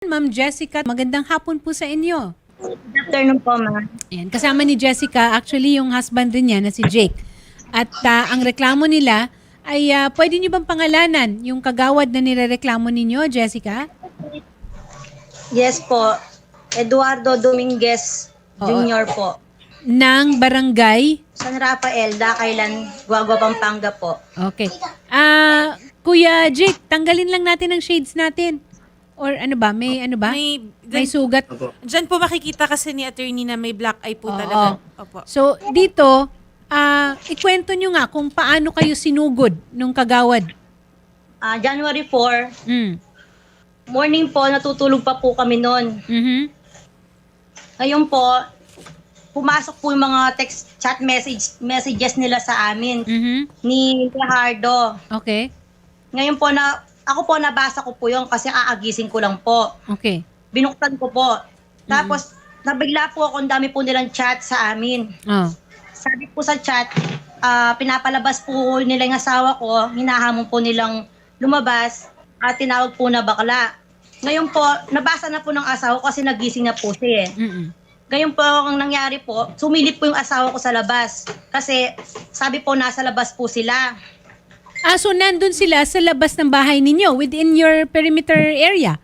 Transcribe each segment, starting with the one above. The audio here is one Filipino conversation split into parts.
Ma'am Jessica, magandang hapon po sa inyo. Good afternoon po, ma'am. Ayan, kasama ni Jessica, actually yung husband rin niya na si Jake. At ah, ang reklamo nila ay ah, pwede niyo bang pangalanan yung kagawad na nirereklamo ninyo, Jessica? Yes po. Eduardo Dominguez Oo. Jr. po. Ng barangay? San Rafael, Dakailan, Guagua, Pampanga po. Okay. Ah, Kuya Jake, tanggalin lang natin ang shades natin. Or ano ba, may ano ba? May, May sugat. dyan po makikita kasi ni attorney na may black eye po Oo. talaga. Opo. So, dito, ah, ikwento nyo nga kung paano kayo sinugod nung kagawad. Ah, January 4, Mm. morning po, natutulog pa po kami noon. Mhm. Ngayon po, pumasok po yung mga text chat message messages nila sa amin Mhm. ni Leonardo. Okay. Ngayon po na ako po nabasa ko po 'yon kasi aagising ko lang po. Okay. Binuksan ko po. Tapos nabigla po ako, ang dami po nilang chat sa amin. Oh. Sabi po sa chat, ah, pinapalabas po nila yung asawa ko, hinahamon po nilang lumabas at tinawag po na bakla. Ngayon po, nabasa na po ng asawa ko kasi nagising na po siya eh. Mm-mm. Ngayon po, ang nangyari po, sumilip po yung asawa ko sa labas. Kasi sabi po, nasa labas po sila. Ah, so nandun sila sa labas ng bahay ninyo, within your perimeter area?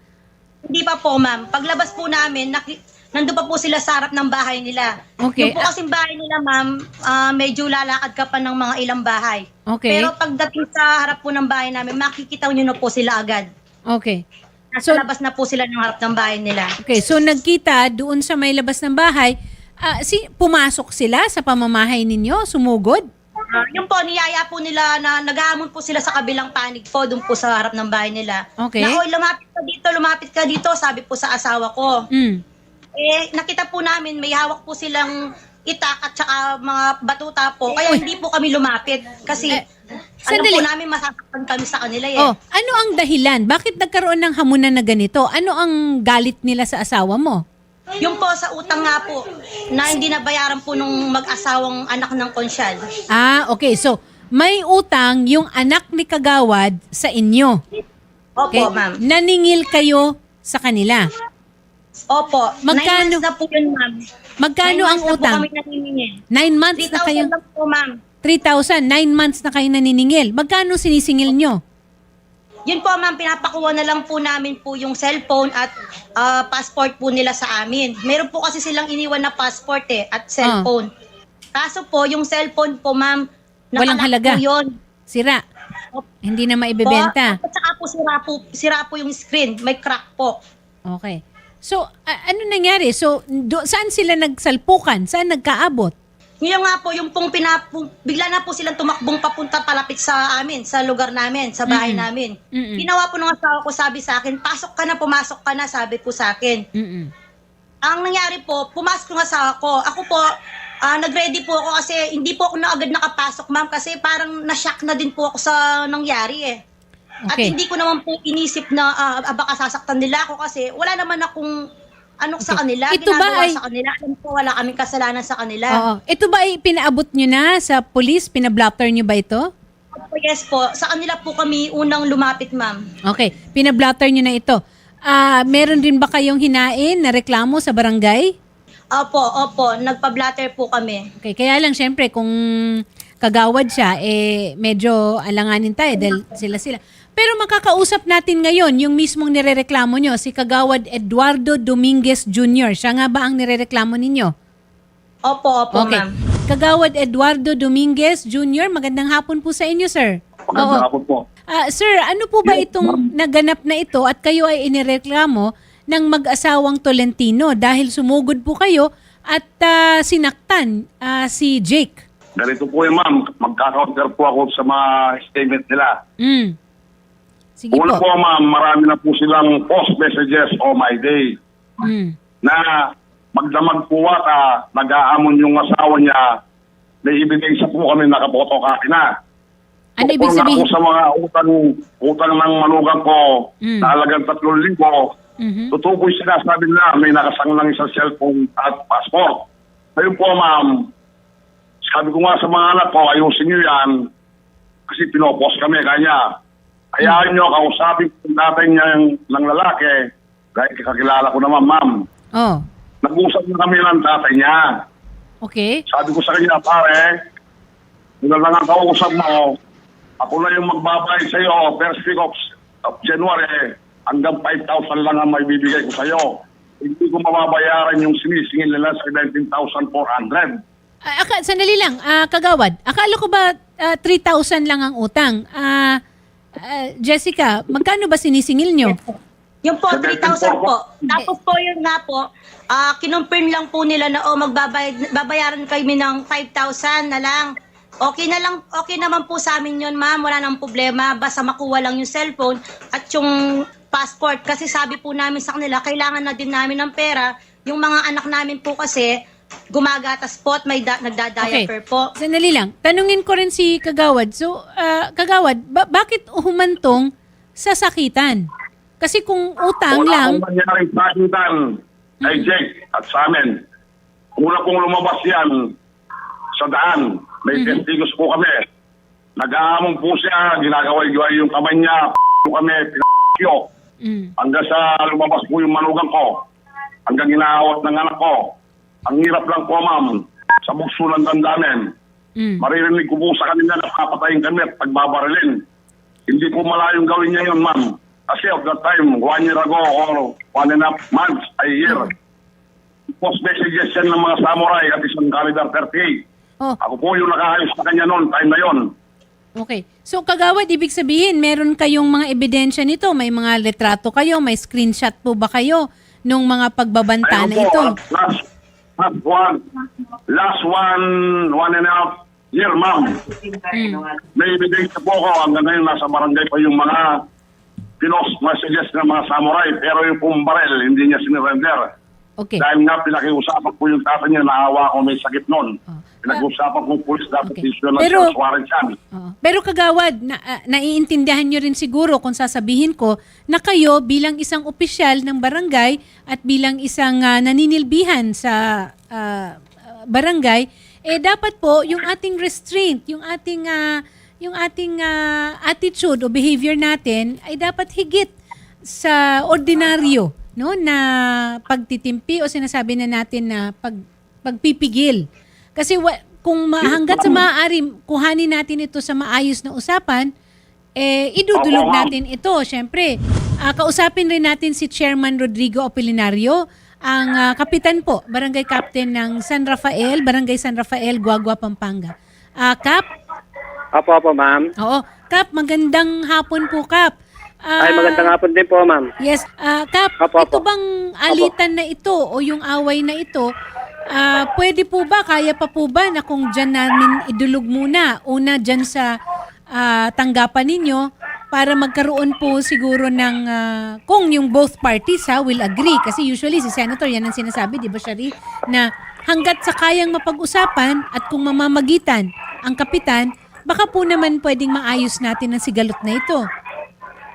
Hindi pa po, ma'am. Paglabas po namin, naki- nandun pa po sila sa harap ng bahay nila. Okay. Yung po kasing bahay nila, ma'am, ah, medyo lalakad ka pa ng mga ilang bahay. Okay. Pero pagdating sa harap po ng bahay namin, makikita nyo na po sila agad. Okay. Nasa So- labas na po sila ng harap ng bahay nila. Okay, so nagkita doon sa may labas ng bahay, ah, si pumasok sila sa pamamahay ninyo, sumugod? Ah, yung po, niyaya po nila na naghahamon po sila sa kabilang panig po, doon po sa harap ng bahay nila. Okay. Na, "Oy, lumapit ka dito, lumapit ka dito, sabi po sa asawa ko. Mm. Eh, nakita po namin, may hawak po silang itak at saka mga batuta po. Kaya hindi po kami lumapit. Kasi, Eh, sandali. po namin masasaktan kami sa kanila eh. Oh, ano ang dahilan? Bakit nagkaroon ng hamunan na ganito? Ano ang galit nila sa asawa mo? Yung po sa utang nga po, na hindi nabayaran po nung mag-asawang anak ng konsyal. Ah, okay. So, may utang yung anak ni Kagawad sa inyo. Opo, Okay? ma'am. Naningil kayo sa kanila. Opo. Magkano? Nine months na po yun, ma'am. Magkano Nine ang months utang? Na po kami naniningil. Nine months na 3,000 kayo. lang po, ma'am. 3,000. Nine months na kayo naniningil. Magkano sinisingil nyo? Yun po, ma'am, pinapakuha na lang po namin po yung cellphone at ah, passport po nila sa amin. Meron po kasi silang iniwan na passport eh, at cellphone. Kaso po, yung cellphone po, ma'am, Walang nakalock halaga. Po yun. Sira. Hindi na maibebenta. At saka po sira, po, sira po yung screen. May crack po. Okay. So, a- ano nangyari? So, do, saan sila nagsalpukan? Saan nagkaabot? Ngayon nga po, yung pong pinapu, bigla na po silang tumakbong papunta palapit sa amin, sa lugar namin, sa bahay Mm-mm. namin. Mm-mm. Ginawa po ng asawa ko, sabi sa akin, pasok ka na, pumasok ka na, sabi po sa akin. Mm-mm. Ang nangyari po, pumasok yung asawa ko. Ako po, ah, nag-ready po ako kasi hindi po ako na agad nakapasok, ma'am, kasi parang na-shock na din po ako sa nangyari eh. At Okay. hindi ko naman po inisip na ah, ah, baka sasaktan nila ako kasi wala naman akong ano sa kanila, Ito ba ginagawa ay- sa kanila. Alam po, wala kaming kasalanan sa kanila. Oo. Ito ba ay pinaabot nyo na sa police? Pinablotter nyo ba ito? Opo, Yes po, sa kanila po kami unang lumapit, ma'am. Okay. Pinablotter nyo na ito. Ah, meron din ba kayong hinain na reklamo sa barangay? Opo, opo, nagpa-blatter po kami. Okay. Kaya lang, syempre, kung kagawad siya, eh, medyo alanganin tayo dahil sila-sila. Pero makakausap natin ngayon yung mismong nirereklamo nyo, si Kagawad Eduardo Dominguez Jr. Siya nga ba ang nirereklamo ninyo? Opo, opo, Okay. ma'am. Kagawad Eduardo Dominguez Jr., magandang hapon po sa inyo, sir. Magandang hapon po. Ah, sir, ano po ba itong naganap na ito at kayo ay inireklamo ng mag-asawang Tolentino dahil sumugod po kayo at ah, sinaktan ah, si Jake? Ganito po yung ma'am, magka-counter po ako sa mga statement nila. Mm. Sige Una po. po ma'am, marami na po silang post messages o my day Mm. na magdamag po ata, nag-aamon yung asawa niya na ibigay sa po kami nakaboto kaki na. Ano ibig Tungkol na sabihin? po sa mga utang, utang ng manugang ko Mm. na halagang 3,000, Mhm. Totoo po yung sinasabi nila, may nakasanglang isang cellphone at passport. Ngayon po, ma'am, sabi ko nga sa mga anak ko, ayusin nyo yan kasi pinopos kami kanya. Hayaan nyo, kausapin ko natin niya yung, ng lalaki Dahil kakilala ko naman, ma'am. Oh. Nag-usap na kami ng tatay niya. Okay. Sabi ko sa kanya, pare, kung na lang ang kausap mo, ako na yung magbabayad sa iyo first week of, of January hanggang 5,000 lang ang may bibigay ko sa iyo. Hindi ko mababayaran yung sinisingil nila sa 19,400. Ah, aka, sandali lang, ah, kagawad. Akala ko ba ah, 3,000 lang ang utang? Ah, ah, Jessica, magkano ba sinisingil nyo? Yung po, 3,000 po. Tapos po yun nga po, ah kinonfirm lang po nila na oh, magbabayad, babayaran kami ng 5,000 na lang. Okay na lang, okay naman po sa amin yun ma'am, wala nang problema. Basta makuha lang yung cellphone at yung passport. Kasi sabi po namin sa kanila, kailangan na din namin ng pera. Yung mga anak namin po kasi, gumagatas po at may da- nagda-diaper po. Sandali lang. Tanungin ko rin si Kagawad. So, ah, Kagawad, ba- bakit humantong sa sakitan? Kasi kung utang Wala lang, akong mangyaring sakitan kay Jake at sa amin. Una pong lumabas yan sa daan. May testigos po kami. Nag-aamon po siya, ginagawa-gawa yung kamay niya, p*** kami, p***yo. mm, Hanggang sa lumabas po yung manugang ko. Hanggang inaawat ng anak ko. Ang hirap lang po, ma'am. Sa bugso ng damdamin. mm, Maririnig ko po sa kanila na papatayin kami at pagbabarilin. Hindi po malayong gawin niya yun, ma'am. Kasi of that time, one year ago or one and a half months, a year, post messages yan ng mga samurai at isang Calidar 38. oh, Ako po yung nakaayos sa kanya noon, time na yon. okay. So, Kagawad, ibig sabihin, meron kayong mga ebidensya nito? May mga litrato kayo? May screenshot po ba kayo nung mga pagbabanta Ayun na po, ito? last, last one, last one, one and a half year, ma'am. May ebidensya po ako hanggang ngayon nasa barangay pa yung mga pinost messages ng mga samurai pero yung pong barel hindi niya sinirender. Okay. Dahil nga pinakiusapan ko yung tatay niya naawa ko may sakit noon. Oh. Pinag-usapan kong pulis dapat Okay. issue ng Pero- search warrant yan. Oo. Pero kagawad, na, ah, naiintindihan nyo rin siguro kung sasabihin ko na kayo bilang isang opisyal ng barangay at bilang isang ah, naninilbihan sa ah, barangay, eh dapat po yung ating restraint, yung ating ah, yung ating ah, attitude o behavior natin ay dapat higit sa ordinaryo no na pagtitimpi o sinasabi na natin na pag pagpipigil. Kasi wa, kung ma, hanggat sa maaari kuhanin natin ito sa maayos na usapan, eh idudulog Opo, natin ito. Syempre, ah, kausapin rin natin si Chairman Rodrigo Apolinario, ang ah, kapitan po, barangay captain ng San Rafael, Barangay San Rafael, Guagua, Pampanga. Ah, Kap, Apo, apo, ma'am. oo, Kap, magandang hapon po, Kap. Ah, Ay, magandang hapon din po, ma'am. Yes, ah Kap, Apo, ito bang alitan na ito o yung away na ito, ah pwede po ba, kaya pa po ba na kung dyan namin idulog muna, una dyan sa ah, tanggapan ninyo, para magkaroon po siguro ng, ah, kung yung both parties ha, will agree, kasi usually si Senator, yan ang sinasabi, di ba Shari, na hanggat sa kayang mapag-usapan at kung mamamagitan ang kapitan, baka po naman pwedeng maayos natin ang sigalot na ito.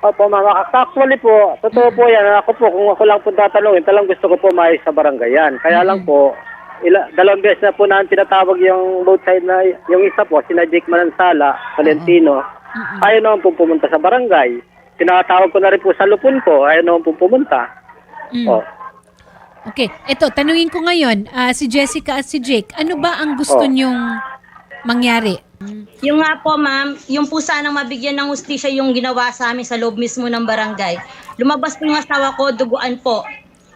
Opo, ma'am. Actually po, totoo po yan. Ako po, kung ako lang po tatanungin, talang gusto ko po maayos sa barangay yan. Kaya lang po, ila, dalawang beses na po na tinatawag yung both side na, yung isa po, sina Jake Manansala, Valentino, ayaw naman po pumunta sa barangay. Tinatawag ko na rin po sa lupon ko, ayaw naman po pumunta. Mm. Oh. Okay, eto, tanungin ko ngayon, ah, si Jessica at si Jake, ano ba ang gusto Oh. nyong mangyari? Yung nga po ma'am, yung po sanang mabigyan ng hustisya yung ginawa sa amin sa loob mismo ng barangay. Lumabas po yung asawa ko, duguan po.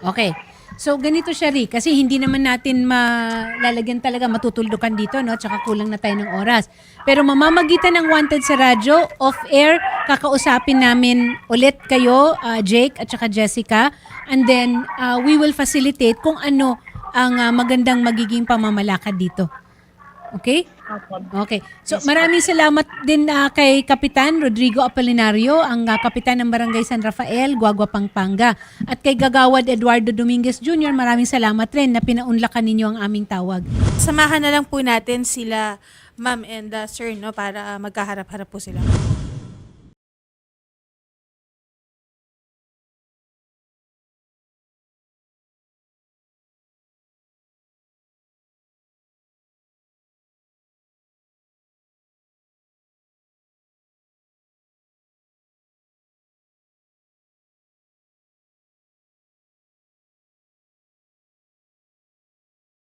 Okay. So, ganito siya, Rick, kasi hindi naman natin malalagyan talaga matutuldukan dito, no? Tsaka kulang na tayo ng oras. Pero mamamagitan ng Wanted sa radyo, off-air, kakausapin namin ulit kayo, ah, Jake at tsaka Jessica. And then, ah, we will facilitate kung ano ang ah, magandang magiging pamamalakad dito. Okay? Okay. So maraming salamat din ah, kay Kapitan Rodrigo Apolinario, ang ah, kapitan ng Barangay San Rafael, Guagua, Pampanga. At kay Gagawad Eduardo Dominguez Jr., maraming salamat rin na pinaunlakan ninyo ang aming tawag. Samahan na lang po natin sila, ma'am and uh, sir, no, para uh, magkaharap-harap po sila.